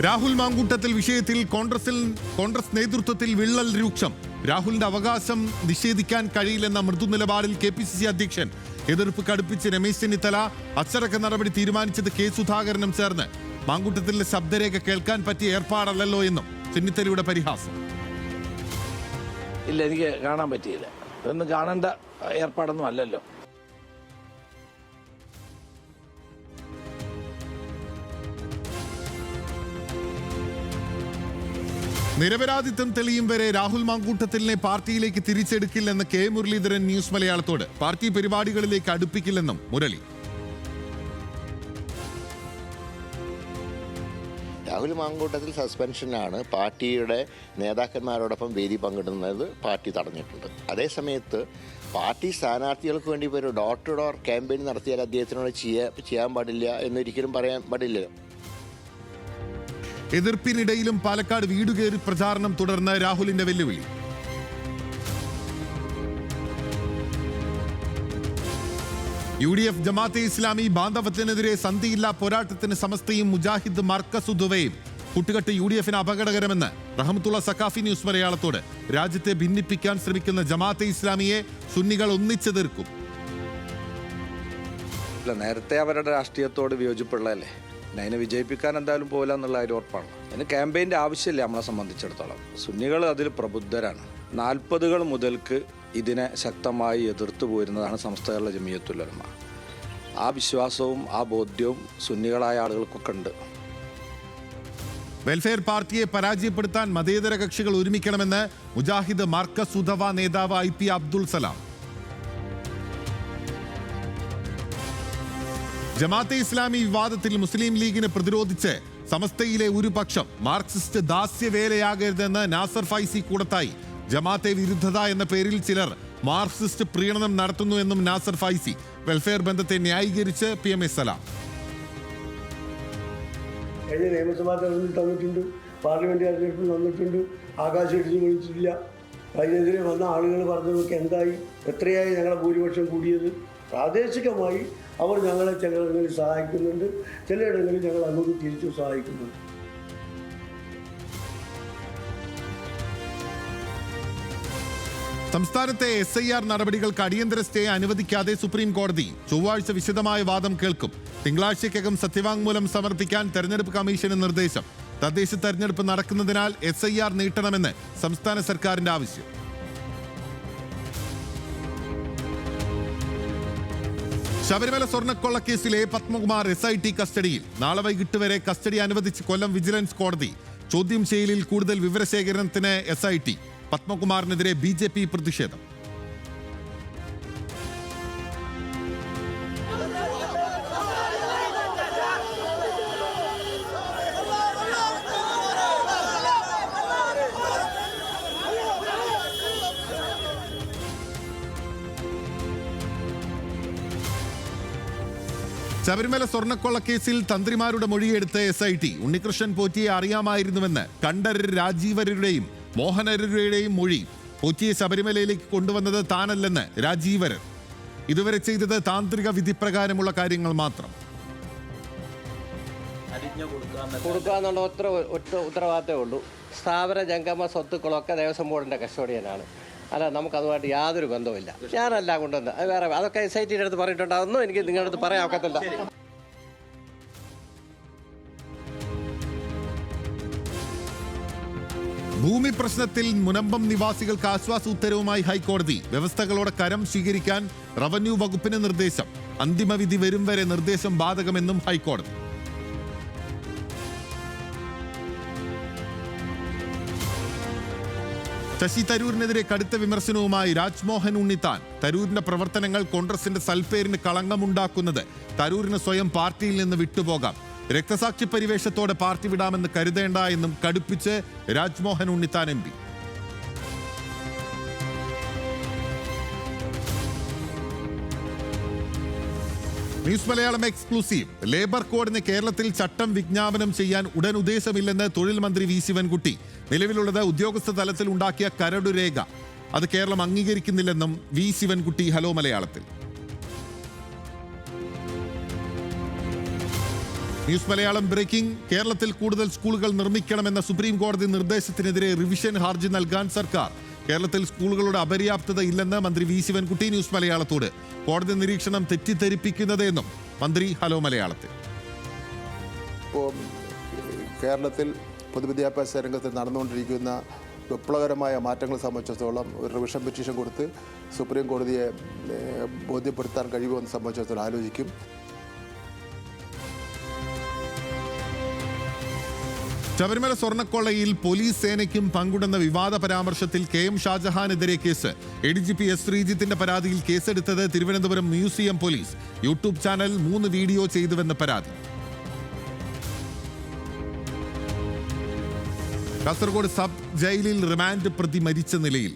രാഹുൽ മാങ്കൂട്ടത്തിൽ വിഷയത്തിൽ കോൺഗ്രസിൽ കോൺഗ്രസ് നേതൃത്വത്തിൽ വിള്ളൽ രൂക്ഷം. രാഹുലിന്റെ അവകാശം നിഷേധിക്കാൻ കഴിയില്ലെന്ന മൃദു നിലപാടിൽ കെ പി സി സി അധ്യക്ഷൻ എതിർപ്പ് കടുപ്പിച്ച് രമേശ് ചെന്നിത്തല അച്ചടക്ക നടപടി തീരുമാനിച്ചത് കെ സുധാകരനും ചേർന്ന്. മാങ്കൂട്ടത്തിലെ ശബ്ദരേഖ കേൾക്കാൻ പറ്റിയ ഏർപ്പാടല്ലല്ലോ എന്നും ചെന്നിത്തലയുടെ പരിഹാസം. ഇല്ല എനിക്ക് കാണാൻ പറ്റിയില്ല. ഇതൊന്നും കാണേണ്ട ഏർപ്പാടൊന്നും അല്ലല്ലോ. നിരപരാധിത്വം തെളിയും വരെ രാഹുൽ മാങ്കൂട്ടത്തിലിനെ പാർട്ടിയിലേക്ക് തിരിച്ചെടുക്കില്ലെന്ന് കെ മുരളീധരൻ ന്യൂസ് മലയാളത്തോട്. പാർട്ടി പരിപാടികളിലേക്ക് അടുപ്പിക്കില്ലെന്നും മുരളി. രാഹുൽ മാങ്കൂട്ടത്തിൽ സസ്പെൻഷനാണ് പാർട്ടിയുടെ നേതാക്കന്മാരോടൊപ്പം വേദി പങ്കിടുന്നത് പാർട്ടി തടഞ്ഞിട്ടുണ്ട്. അതേസമയത്ത് പാർട്ടി സ്ഥാനാർത്ഥികൾക്ക് വേണ്ടി ഒരു ഡോർ ടു ഡോർ ക്യാമ്പയിൻ നടത്തിയാൽ അദ്ദേഹത്തിനോട് ചെയ്യാൻ ചെയ്യാൻ പാടില്ല എന്നൊരിക്കലും പറയാൻ പാടില്ലല്ലോ. എതിർപ്പിനിടയിലും പാലക്കാട് വീടുകയറി പ്രചാരണം തുടർന്ന് രാഹുലിന്റെ വെല്ലുവിളി. U D F Jamaate Islami ബാന്ധവത്തിനെതിരെ സന്ധിയില്ല പോരാട്ടത്തിന് സമസ്തയും മുജാഹിദ് മർക്കസു ദുവയും. കൂട്ടുകെട്ട് യു ഡി എഫിന് അപകടകരമെന്ന് റഹമത്തുള്ള സക്കാഫി ന്യൂസ് മലയാളത്തോട് രാജ്യത്തെ ഭിന്നിപ്പിക്കാൻ ശ്രമിക്കുന്ന ജമാഅത്തെ ഇസ്ലാമിയെ സുന്നികൾ ഒന്നിച്ചു തീർക്കും നേരത്തെ അവരുടെ രാഷ്ട്രീയത്തോട് വിയോജിപ്പുള്ളതല്ലേ? അതിനെ വിജയിപ്പിക്കാൻ എന്തായാലും പോകില്ല എന്നുള്ള ഒരു ഉറപ്പാണ് അതിന് ക്യാമ്പയിന്റെ ആവശ്യമില്ല നമ്മളെ സംബന്ധിച്ചിടത്തോളം. സുന്നികൾ അതിൽ പ്രബുദ്ധരാണ്. നാൽപ്പതുകൾ മുതൽക്ക് ഇതിനെ ശക്തമായി എതിർത്തു പോരുന്നതാണ് സംസ്ഥാനങ്ങളിലെ ജമിയത്തുലമ ആ വിശ്വാസവും ആ ബോധ്യവും സുന്നികളായ ആളുകൾക്കൊക്കെ ഉണ്ട്. വെൽഫെയർ പാർട്ടിയെ പരാജയപ്പെടുത്താൻ മതേതര കക്ഷികൾ ഒരുമിക്കണമെന്ന് മുജാഹിദ് മാർക്കസ് ഉദവ നേതാവ് ഐ പി അബ്ദുൾ സലാം. ജമാഅത്തെ ഇസ്ലാമി വിവാദത്തിൽ മുസ്ലിം ലീഗിനെ പ്രതിരോധിച്ച് സമസ്തയിലെ ഒരു പക്ഷം മാർക്സിസ്റ്റ് ദാസ്യവേലയാകരുതെന്ന് നാസർ ഫൈസി കൂടത്തായി. ജമാഅത്തെ വിരുദ്ധത എന്ന പേരിൽ ചിലർ മാർക്സിസ്റ്റ് പ്രീണനം നടത്തുന്നു എന്നും നാസർ ഫൈസി. വെൽഫെയർ ബന്ധത്തെ ന്യായീകരിച്ച് പി എം എസ് സലാം. കഴിഞ്ഞ നിയമസഭാ തെരഞ്ഞെടുപ്പിൽ തന്നിട്ടുണ്ട്. പാർലമെന്റ് തെരഞ്ഞെടുപ്പിൽ ആകാശം വിളിച്ചിട്ടില്ല. വന്ന ആളുകൾ പറഞ്ഞതൊക്കെ എന്തായി? എത്രയായി ഞങ്ങളുടെ ഭൂരിപക്ഷം കൂടിയത്? പ്രാദേശികമായി അവർ ഞങ്ങളെ ചിലയിടങ്ങളിൽ സഹായിക്കുന്നുണ്ട്. ചിലയിടങ്ങളിൽ ഞങ്ങൾ അങ്ങോട്ട് തിരിച്ചു സഹായിക്കുന്നുണ്ട്. സംസ്ഥാനത്തെ എസ് ഐ ആർ നടപടികൾക്ക് അടിയന്തര സ്റ്റേ അനുവദിക്കാതെ സുപ്രീം കോടതി ചൊവ്വാഴ്ച വിശദമായ വാദം കേൾക്കും. തിങ്കളാഴ്ചയ്ക്കകം സത്യവാങ്മൂലം സമർപ്പിക്കാൻ തെരഞ്ഞെടുപ്പ് കമ്മീഷന് നിർദ്ദേശം. തദ്ദേശ തെരഞ്ഞെടുപ്പ് നടക്കുന്നതിനാൽ എസ് ഐ ആർ നീട്ടണമെന്ന് സംസ്ഥാന സർക്കാരിന്റെ ആവശ്യം. ശബരിമല സ്വർണക്കൊള്ളക്കേസിലെ പത്മകുമാർ എസ് ഐ ടി കസ്റ്റഡിയിൽ. നാളെ വൈകിട്ട് വരെ കസ്റ്റഡി അനുവദിച്ച് കൊല്ലം വിജിലൻസ് കോടതി. ചോദ്യം ചെയ്യലിൽ കൂടുതൽ വിവരശേഖരണത്തിന് എസ് ഐ ടി പത്മകുമാറിനെതിരെ ബി ജെ പി പ്രതിഷേധം. ശബരിമല സ്വർണക്കൊള്ളക്കേസിൽ തന്ത്രിമാരുടെ മൊഴിയെടുത്ത എസ് ഐ ടി ഉണ്ണികൃഷ്ണൻ പോറ്റിയെ അറിയാമായിരുന്നുവെന്ന് കണ്ഠരർ രാജീവരരുടെയും മോഹനരരുടെയും മൊഴി. പോറ്റിയെ ശബരിമലയിലേക്ക് കൊണ്ടുവന്നത് താനല്ലെന്ന് രാജീവരർ. ഇതുവരെ ചെയ്തത് താന്ത്രിക വിധിപ്രകാരമുള്ള കാര്യങ്ങൾ മാത്രം. കൊടുക്കാന്നുള്ള ഒറ്റ ഒറ്റ ഉത്തരവാദിത്തമേ ഉള്ളൂ. സ്ഥാപന ജംഗമ സ്വത്തുക്കളൊക്കെ ദേവസ്വം ബോർഡിന്റെ കസ്റ്റഡിയനാണ്. അല്ല നമുക്ക് അതുമായിട്ട് യാതൊരു ബന്ധവുമില്ല. ഞാനല്ല കൊണ്ടുവന്ന് വേറെ അതൊക്കെ എസ് ഐ ടിയുടെ അടുത്ത് പറഞ്ഞിട്ടുണ്ട്. എനിക്ക് നിങ്ങളുടെ അടുത്ത് പറയാൻ ഒക്കത്തില്ല. ഭൂമി പ്രശ്നത്തിൽ മുനമ്പം നിവാസികൾക്ക് ആശ്വാസ ഉത്തരവുമായി ഹൈക്കോടതി വ്യവസ്ഥകളോടെ കരം സ്വീകരിക്കാൻ റവന്യൂ വകുപ്പിന് നിർദ്ദേശം. അന്തിമവിധി വരും വരെ നിർദ്ദേശം ബാധകമെന്നും ഹൈക്കോടതി. ശശി തരൂരിനെതിരെ കടുത്ത വിമർശനവുമായി രാജ്മോഹൻ ഉണ്ണിത്താൻ. തരൂരിന്റെ പ്രവർത്തനങ്ങൾ കോൺഗ്രസിന്റെ സൽപ്പേരിന് കളങ്കമുണ്ടാക്കുന്നത് തരൂരിന് സ്വയം പാർട്ടിയിൽ നിന്ന് വിട്ടുപോകാം. രക്തസാക്ഷി പരിവേഷത്തോടെ പാർട്ടി വിടാമെന്ന് കരുതേണ്ട എന്നും കടുപ്പിച്ച് Rajmohan Unnithan M news Malayalam exclusive. Labour കോഡിന് കേരളത്തിൽ ചട്ടം വിജ്ഞാപനം ചെയ്യാൻ ഉടൻ ഉദ്ദേശമില്ലെന്ന് തൊഴിൽ മന്ത്രി വി ശിവൻകുട്ടി. നിലവിലുള്ളത് ഉദ്യോഗസ്ഥ തലത്തിൽ ഉണ്ടാക്കിയ കരടുരേഖ അത് കേരളം അംഗീകരിക്കുന്നില്ലെന്നും വി ശിവൻകുട്ടി ഹലോ മലയാളത്തിൽ. News Malayalam breaking. കേരളത്തിൽ കൂടുതൽ സ്കൂളുകൾ നിർമ്മിക്കണമെന്ന സുപ്രീം കോടതി നിർദ്ദേശത്തിനെതിരെ റിവിഷൻ ഹർജി നൽകാൻ സർക്കാർ. കേരളത്തിൽ സ്കൂളുകളുടെ അപര്യാപ്തത ഇല്ലെന്ന് മന്ത്രി വി ശിവൻകുട്ടി ന്യൂസ് മലയാളത്തോട്. കോടതി നിരീക്ഷണം തെറ്റിദ്ധരിപ്പിക്കുന്നതെന്നും മന്ത്രി ഹലോ മലയാളത്തിൽ. ഇപ്പോൾ കേരളത്തിൽ പൊതുവിദ്യാഭ്യാസ രംഗത്ത് നടന്നുകൊണ്ടിരിക്കുന്ന വിപ്ലവകരമായ മാറ്റങ്ങൾ സംബന്ധിച്ചിടത്തോളം ഒരു റിവിഷൻ പെറ്റീഷൻ കൊടുത്ത് സുപ്രീം കോടതിയെ ബോധ്യപ്പെടുത്താൻ ബോധ്യപ്പെടുത്താൻ കഴിയുമെന്ന് സംബന്ധിച്ചിടത്തോളം ആലോചിക്കും. ശബരിമല സ്വർണക്കൊള്ളയിൽ പോലീസ് സേനയ്ക്കും പങ്കുണ്ടെന്ന വിവാദ പരാമർശത്തിൽ കെ എം ഷാജഹാനെതിരെ case. A D G P S ശ്രീജിത്തിന്റെ പരാതിയിൽ കേസെടുത്തത് Thiruvananthapuram museum police. YouTube channel മൂന്ന് വീഡിയോ ചെയ്തുവെന്ന പരാതി. കാസർഗോഡ് സബ് ജയിലിൽ റിമാൻഡ് പ്രതി മരിച്ച നിലയിൽ.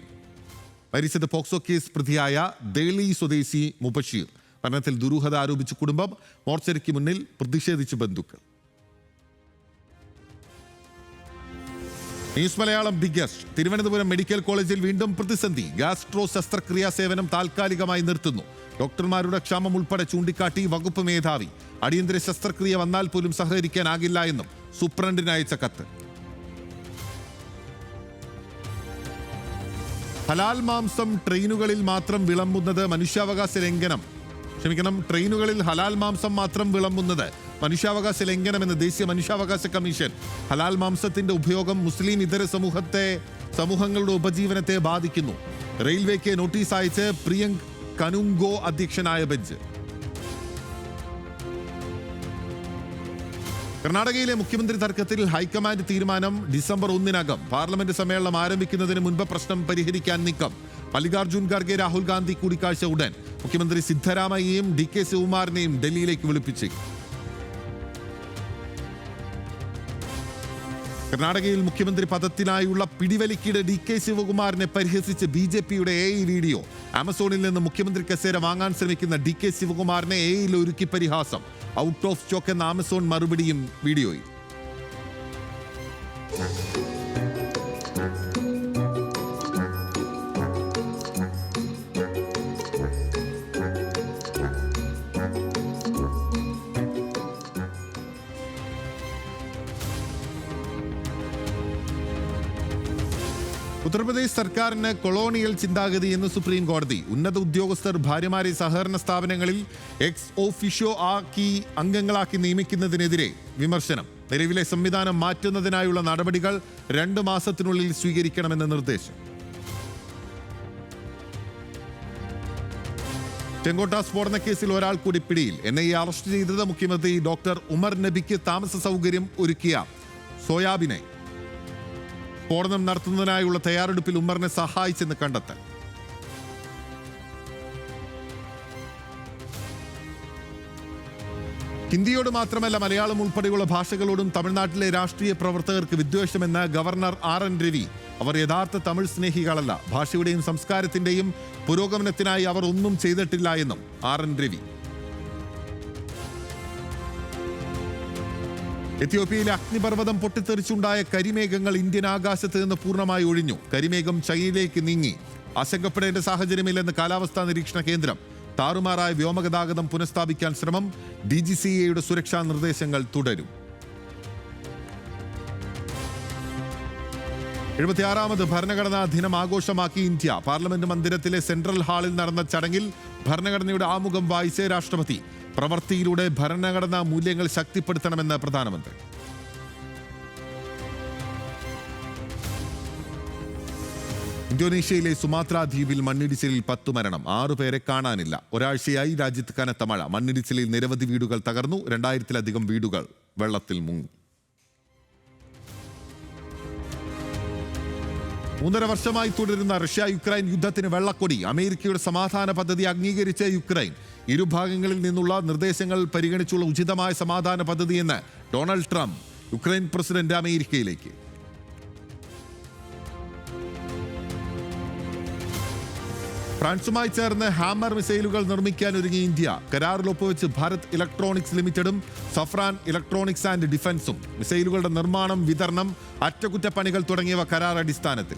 മരിച്ചത് പോക്സോ കേസ് പ്രതിയായ ദേളി സ്വദേശി മുബഷീർ. മരണത്തിൽ ദുരൂഹത ആരോപിച്ച് കുടുംബം മോർച്ചറിക്ക് മുന്നിൽ പ്രതിഷേധിച്ച് ബന്ധുക്കൾ. News Malayalam biggest Thiruvananthapuram medical കോളേജിൽ വീണ്ടും പ്രതിസന്ധി. ഗാസ്ട്രോ ശസ്ത്രക്രിയാ സേവനം താൽക്കാലികമായി നിർത്തുന്നു. ഡോക്ടർമാരുടെ ക്ഷാമം ഉൾപ്പെടെ ചൂണ്ടിക്കാട്ടി വകുപ്പ് മേധാവി. അടിയന്തര ശസ്ത്രക്രിയ വന്നാൽ പോലും സഹകരിക്കാനാകില്ല എന്നും സൂപ്രണ്ടിന് അയച്ച കത്ത്. ഹലാൽ മാംസം ട്രെയിനുകളിൽ മാത്രം വിളമ്പുന്നത് മനുഷ്യാവകാശ ലംഘനം. ക്ഷമിക്കണം ട്രെയിനുകളിൽ ഹലാൽ മാംസം മാത്രം വിളമ്പുന്നത് മനുഷ്യാവകാശ ലംഘനമെന്ന് ദേശീയ മനുഷ്യാവകാശ കമ്മീഷൻ. ഹലാൽ മാംസത്തിന്റെ ഉപയോഗം മുസ്ലിം ഇതര സമൂഹത്തെ സമൂഹങ്ങളുടെ ഉപജീവനത്തെ ബാധിക്കുന്നു. റെയിൽവേക്ക് നോട്ടീസ് അയച്ച് പ്രിയങ്ക് കനുങ്കോ അധ്യക്ഷനായ ബെഞ്ച്. കർണാടകയിലെ മുഖ്യമന്ത്രി തർക്കത്തിൽ ഹൈക്കമാൻഡ് തീരുമാനം ഡിസംബർ ഒന്നിനകം. പാർലമെന്റ് സമ്മേളനം ആരംഭിക്കുന്നതിന് മുൻപ് പ്രശ്നം പരിഹരിക്കാൻ നീക്കം. മല്ലികാർജുൻ ഖാർഗെ രാഹുൽ ഗാന്ധി കൂടിക്കാഴ്ച ഉടൻ. മുഖ്യമന്ത്രി സിദ്ധരാമയ്യയും ഡി കെ ശിവകുമാറിനെയും ഡൽഹിയിലേക്ക് വിളിപ്പിച്ചേക്കും കർണാടകയിൽ മുഖ്യമന്ത്രി പദത്തിനായുള്ള പിടിവലിക്കിടെ ഡി കെ ശിവകുമാറിനെ പരിഹസിച്ച് ബി ജെ പിയുടെ എ ഐ വീഡിയോ. ആമസോണിൽ നിന്ന് മുഖ്യമന്ത്രി കസേര വാങ്ങാൻ ശ്രമിക്കുന്ന ഡി കെ ശിവകുമാറിനെ എ ഐയിൽ ഒരുക്കി പരിഹാസം. ഔട്ട് ഓഫ് സ്റ്റോക്ക് എന്ന ആമസോൺ മറുപടിയും വീഡിയോയിൽ. ഉത്തർപ്രദേശ് സർക്കാരിന് കൊളോണിയൽ ചിന്താഗതി എന്ന് സുപ്രീം കോടതി. ഉന്നത ഉദ്യോഗസ്ഥർ ഭാര്യമാരെ സഹകരണ സ്ഥാപനങ്ങളിൽ എക്സ് ഓഫിഷ്യോ ആക്കി അംഗങ്ങളാക്കി നിയമിക്കുന്നതിനെതിരെ വിമർശനം. നിലവിലെ സംവിധാനം മാറ്റുന്നതിനായുള്ള നടപടികൾ രണ്ട് മാസത്തിനുള്ളിൽ സ്വീകരിക്കണമെന്ന നിർദ്ദേശം. ചെങ്കോട്ട സ്ഫോടന കേസിൽ ഒരാൾ കൂടി പിടിയിൽ. എൻ ഐ എ അറസ്റ്റ് ചെയ്തത് മുഖ്യമന്ത്രി ഡോക്ടർ ഉമർ നബിക്ക് താമസ സൗകര്യം ഒരുക്കിയ സോയാബിനെ. സ്ഫോടനം നടത്തുന്നതിനായുള്ള തയ്യാറെടുപ്പിൽ ഉമ്മറിനെ സഹായിച്ചെന്ന് കണ്ടെത്തൽ. ഹിന്ദിയോട് മാത്രമല്ല മലയാളം ഉൾപ്പെടെയുള്ള ഭാഷകളോടും തമിഴ്നാട്ടിലെ രാഷ്ട്രീയ പ്രവർത്തകർക്ക് വിദ്വേഷമെന്ന് ഗവർണർ ആർ എൻ രവി അവർ യഥാർത്ഥ തമിഴ് സ്നേഹികളല്ല. ഭാഷയുടെയും സംസ്കാരത്തിന്റെയും പുരോഗമനത്തിനായി അവർ ഒന്നും ചെയ്തിട്ടില്ല എന്നും ആർ എൻ രവി എത്യോപ്യയിലെ അഗ്നിപർവതം പൊട്ടിത്തെറിച്ചുണ്ടായ കരിമേഘങ്ങൾ ഇന്ത്യൻ ആകാശത്ത് നിന്ന് പൂർണമായി ഒഴിഞ്ഞു. കരിമേഘം ചൈനയിലേക്ക് നീങ്ങി. ആശങ്കപ്പെടേണ്ട സാഹചര്യമില്ലെന്ന് കാലാവസ്ഥാ നിരീക്ഷണ കേന്ദ്രം. താറുമാറായ വ്യോമഗതാഗതം പുനഃസ്ഥാപിക്കാൻ ശ്രമം ഡി ജി സി എയുടെ സുരക്ഷാ നിർദ്ദേശങ്ങൾ തുടരും. എഴുപത്തിയാറാമത് ഭരണഘടനാ ദിനം ആഘോഷമാക്കി ഇന്ത്യ. പാർലമെന്റ് മന്ദിരത്തിലെ സെൻട്രൽ ഹാളിൽ നടന്ന ചടങ്ങിൽ ഭരണഘടനയുടെ ആമുഖം വായിച്ച് രാഷ്ട്രപതി പ്രവൃത്തിയിലൂടെ ഭരണഘടനാ മൂല്യങ്ങൾ ശക്തിപ്പെടുത്തണമെന്ന് പ്രധാനമന്ത്രി. ഇന്തോനേഷ്യയിലെ സുമാത്ര ദ്വീപിൽ മണ്ണിടിച്ചിലിൽ പത്തു മരണം ആറുപേരെ കാണാനില്ല. ഒരാഴ്ചയായി രാജ്യത്ത് കനത്ത മഴ. മണ്ണിടിച്ചിലിൽ നിരവധി വീടുകൾ തകർന്നു രണ്ടായിരത്തിലധികം വീടുകൾ വെള്ളത്തിൽ മുങ്ങി. മൂന്നര വർഷമായി തുടരുന്ന റഷ്യ യുക്രൈൻ യുദ്ധത്തിന് വെള്ളക്കൊടി. അമേരിക്കയുടെ സമാധാന പദ്ധതി അംഗീകരിച്ച യുക്രൈൻ. ഇരുഭാഗങ്ങളിൽ നിന്നുള്ള നിർദ്ദേശങ്ങൾ പരിഗണിച്ചുള്ള ഉചിതമായ സമാധാന പദ്ധതിയെന്ന് ഡൊണാൾഡ് ട്രംപ് യുക്രൈൻ പ്രസിഡന്റ് അമേരിക്കയിലേക്ക്. ഫ്രാൻസുമായി ചേർന്ന് ഹാമർ മിസൈലുകൾ നിർമ്മിക്കാൻ ഒരുങ്ങി ഇന്ത്യ. കരാറിൽ ഒപ്പുവെച്ച് ഭാരത് ഇലക്ട്രോണിക്സ് ലിമിറ്റഡും സഫ്രാൻ ഇലക്ട്രോണിക്സ് ആൻഡ് ഡിഫൻസും. മിസൈലുകളുടെ നിർമ്മാണം വിതരണം അറ്റകുറ്റപ്പണികൾ തുടങ്ങിയവ കരാർ അടിസ്ഥാനത്തിൽ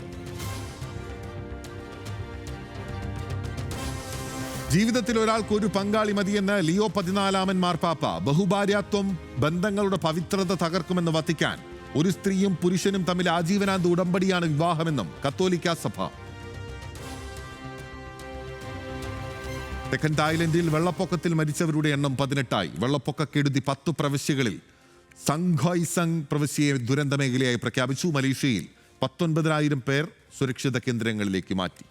ജീവിതത്തിൽ ഒരാൾക്ക് ഒരു പങ്കാളി മതിയെന്ന് ലിയോ പതിനാലാമൻ മാർപ്പാപ്പ ബഹുഭാര്യാത്വം ബന്ധങ്ങളുടെ പവിത്രത തകർക്കുമെന്ന് വത്തിക്കാൻ ഒരു സ്ത്രീയും പുരുഷനും തമ്മിൽ ആജീവനാന്ത ഉടമ്പടിയാണ് വിവാഹമെന്നും കത്തോലിക്ക സഭ. തെക്കൻ തായ്ലൻഡിൽ വെള്ളപ്പൊക്കത്തിൽ മരിച്ചവരുടെ എണ്ണം പതിനെട്ടായി. വെള്ളപ്പൊക്ക കെടുതി പത്തു പ്രവിശ്യകളിൽ സംഘോയ്സങ് പ്രവിശ്യയെ ദുരന്ത മേഖലയായി പ്രഖ്യാപിച്ചു. മലേഷ്യയിൽ പത്തൊൻപതിനായിരം പേർ സുരക്ഷിത കേന്ദ്രങ്ങളിലേക്ക് മാറ്റി.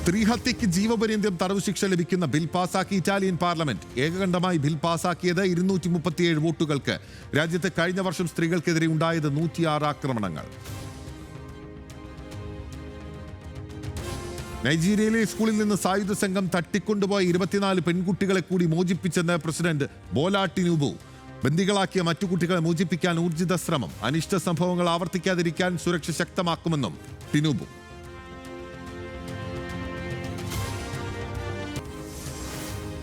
സ്ത്രീഹത്യയ്ക്ക് ജീവപര്യന്തം തടവ് ശിക്ഷ ലഭിക്കുന്ന ബിൽ പാസാക്കി ഇറ്റാലിയൻ പാർലമെന്റ്. ഏകകണ്ഠമായി ബിൽ പാസാക്കിയത് ഇരുന്നൂറ്റി മുപ്പത്തിയേഴ് വോട്ടുകൾക്ക്. രാജ്യത്ത് കഴിഞ്ഞ വർഷം സ്ത്രീകൾക്കെതിരെ ഉണ്ടായത് നൂറ്റിയാറ് ആക്രമണങ്ങൾ. നൈജീരിയയിലെ സ്കൂളിൽ നിന്ന് സായുധ സംഘം തട്ടിക്കൊണ്ടുപോയ ഇരുപത്തിനാല് പെൺകുട്ടികളെ കൂടി മോചിപ്പിച്ചെന്ന് പ്രസിഡന്റ് ബോല ടിനുബു. ബന്ദികളാക്കിയ മറ്റു കുട്ടികളെ മോചിപ്പിക്കാൻ ഊർജിത ശ്രമം. അനിഷ്ട സംഭവങ്ങൾ ആവർത്തിക്കാതിരിക്കാൻ സുരക്ഷ ശക്തമാക്കുമെന്നും ടിനുബു.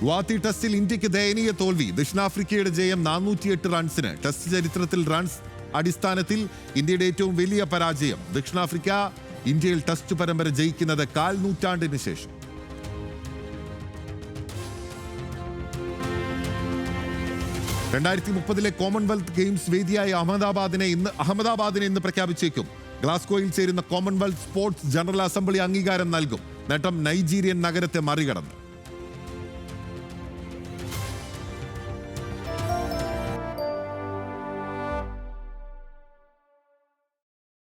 ഗുവാഹത്തി ടെസ്റ്റിൽ ഇന്ത്യയ്ക്ക് ദയനീയ തോൽവി. ദക്ഷിണാഫ്രിക്കയുടെ ജയം നാനൂറ്റിയെട്ട് റൺസിന്. ടെസ്റ്റ് ചരിത്രത്തിൽ റൺസ് അടിസ്ഥാനത്തിൽ ഇന്ത്യയുടെ ഏറ്റവും വലിയ പരാജയം. ദക്ഷിണാഫ്രിക്ക ഇന്ത്യയിൽ ടെസ്റ്റ് പരമ്പര ജയിക്കുന്നത് കാൽ നൂറ്റാണ്ടിന് ശേഷം. രണ്ടായിരത്തി മുപ്പതിലെ കോമൺവെൽത്ത് ഗെയിംസ് വേദിയായ അഹമ്മദാബാദിനെ ഇന്ന് അഹമ്മദാബാദിനെ ഇന്ന് പ്രഖ്യാപിച്ചേക്കും. ഗ്ലാസ്കോയിൽ ചേരുന്ന കോമൺവെൽത്ത് സ്പോർട്സ് ജനറൽ അസംബ്ലി അംഗീകാരം നൽകും. നേട്ടം നൈജീരിയൻ നഗരത്തെ മറികടന്നു.